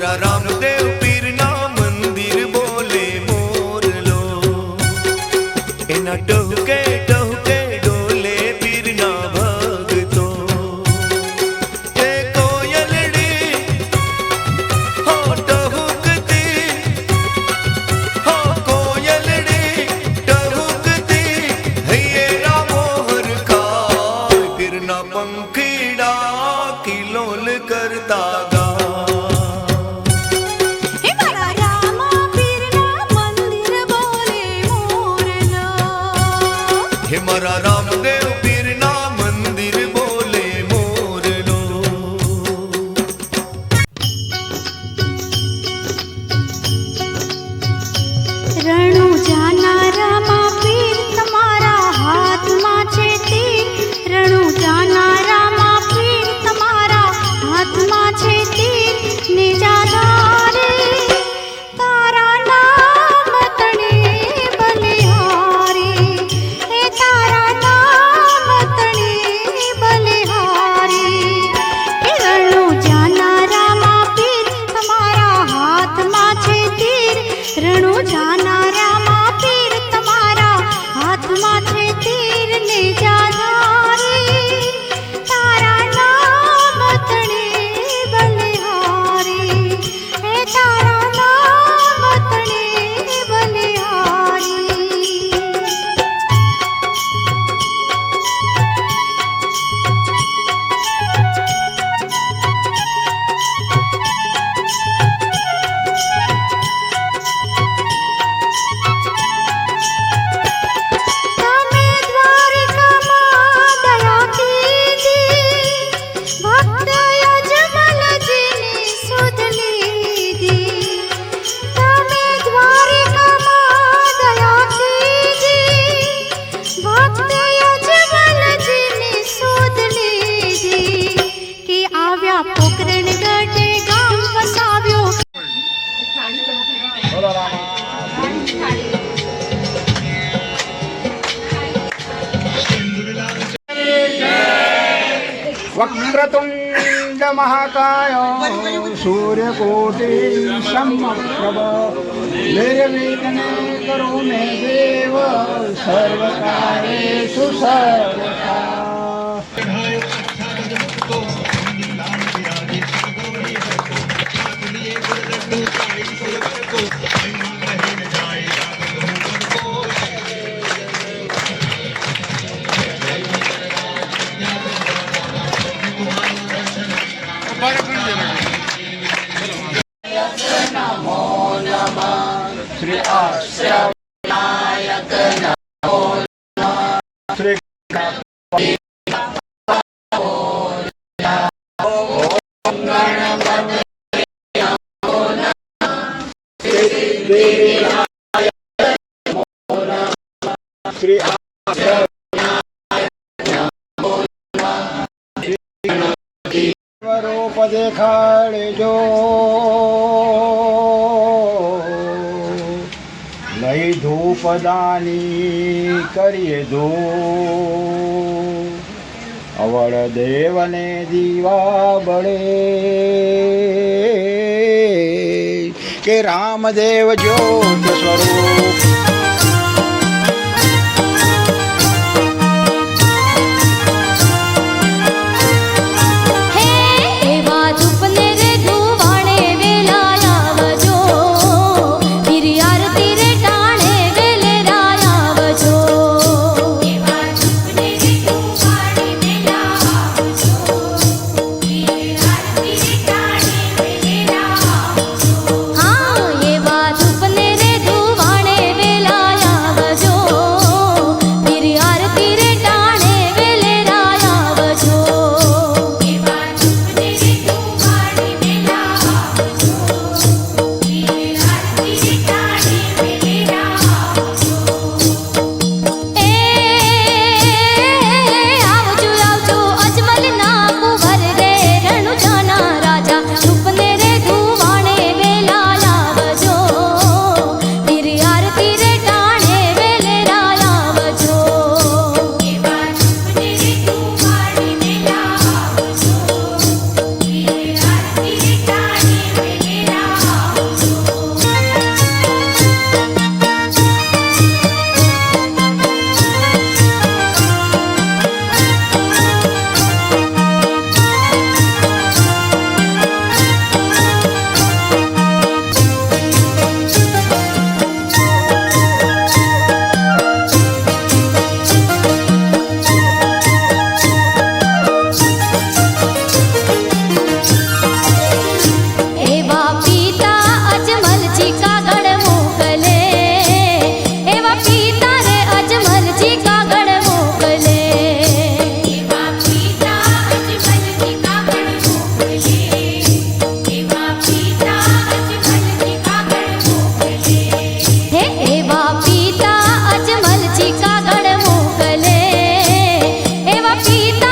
No, no. प्रतुण्डमहाकाय सूर्यकोटि सम्प्रभ निर्विघ्ने करो मे देव सर्वकारेषु सर्वकारे Three hours. દેખાડજો લઈ ધૂપદાની કરીએ ધૂપ. અવળ દેવને દીવા બળે. કે રામદેવ જ્યોત સ્વરૂપ Eita.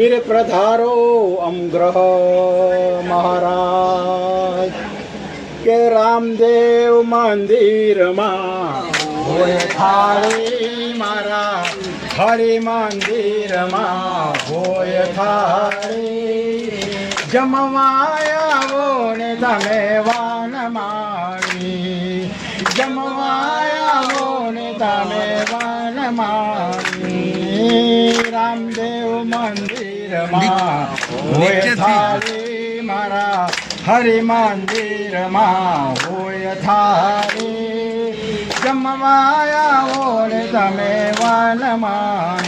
પીર પ્રધારો અમગ્રહ મહારાજ કે રામદેવ મંદિરમાં હોય થાળી મારા હરિ મંદિરમાં હોય થાળી જમવાયાવો ને તમે વાન માણી જમવાયાવો ને તમે વાન માણી રામદેવ મંદિરમાં હોય થારી મારા હરિ મંદિરમાં હોય થારી. જમવાયા ને તમે વનમાન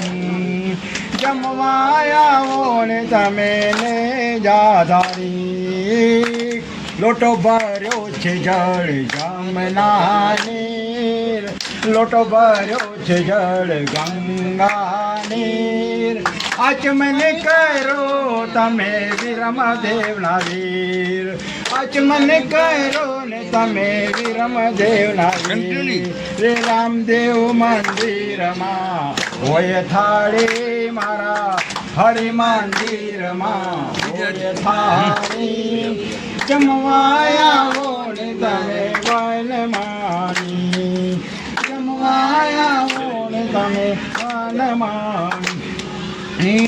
જમવાયા ને તમે ને જાધારી. લોટો ભર્યો છે જળ જમનાનીર લોટો ભર્યો છે જળ ગંગાનીર. આચમન કરો તમે વિરમદેવના વીર આચમન કરો ને તમે વિરમદેવના વીર રે રામદેવ મંદિરમાં હોય થાળી મારા, હરિ મંદિરમાં હોય થાળી. જમવાયાવો ને તમે વનમાની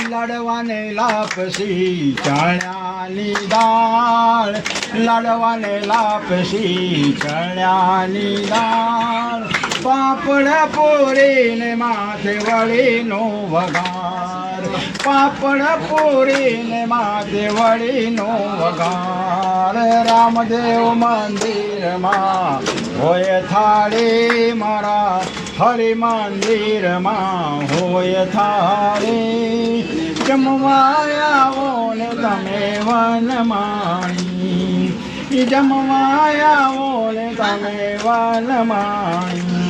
લડવાને લાપસી ચણ્યાની દાળ. લડવાને લાપસી ચણ્યાની દાળ. પાપડ પોરીને માથે વળીનો વઘાર. પાપડ પોરીને માથે વળીનો વઘાર. રામદેવ મંદિરમાં હોય થાળે મારા હરિ મંદિરમાં હોય થાળે. જમવાયા ને તમે વનમાણી જમવાયાવો ને તમે વનમાણી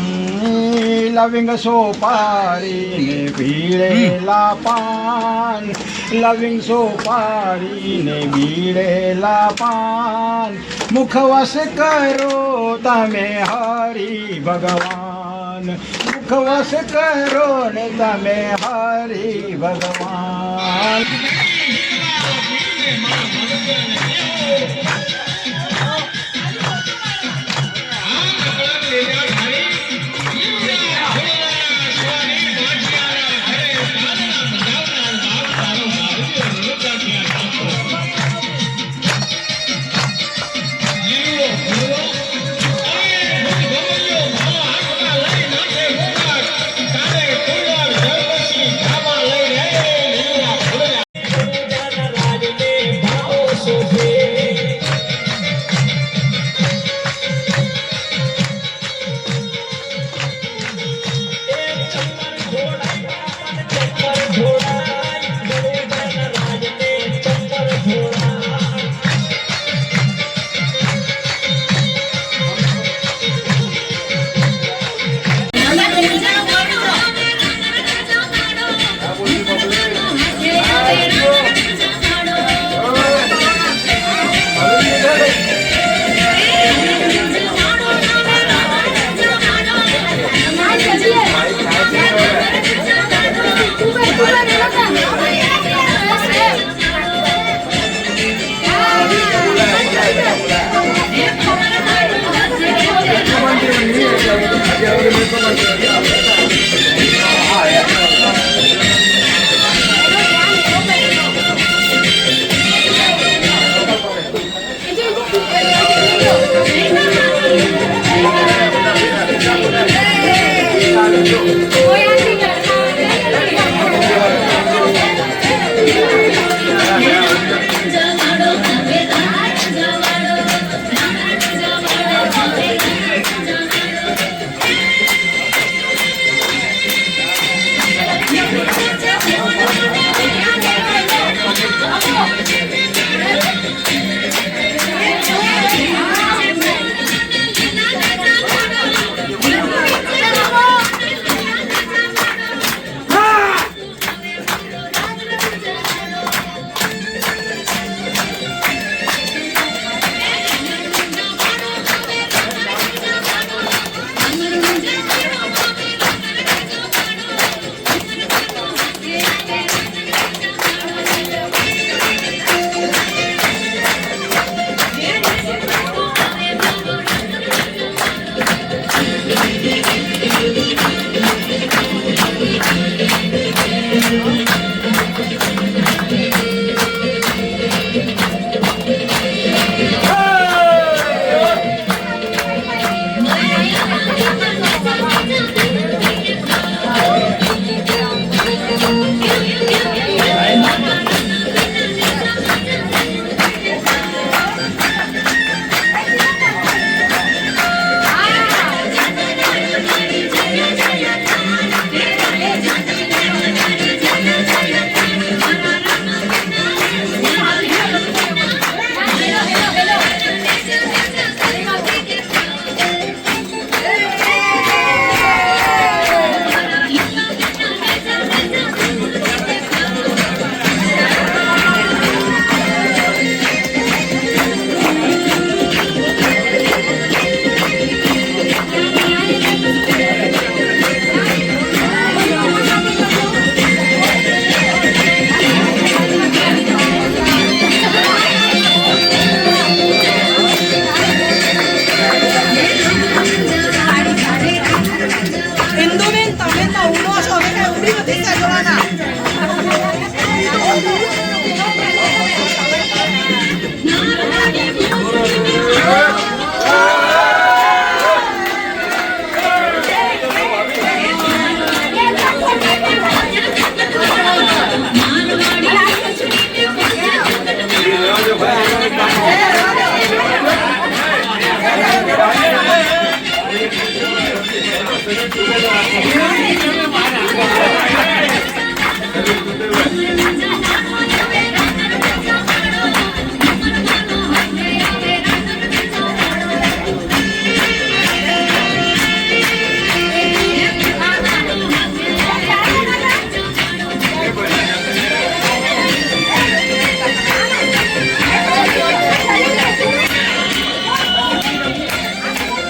લવિંગ સોપારીને ભીડેલા પાન. લવિંગ સોપારીને ભીડેલા પાન. મુખવાસ કરો તમે હરિ ભગવાન. મુખવાસ કરો ને તમે હરિ ભગવાન.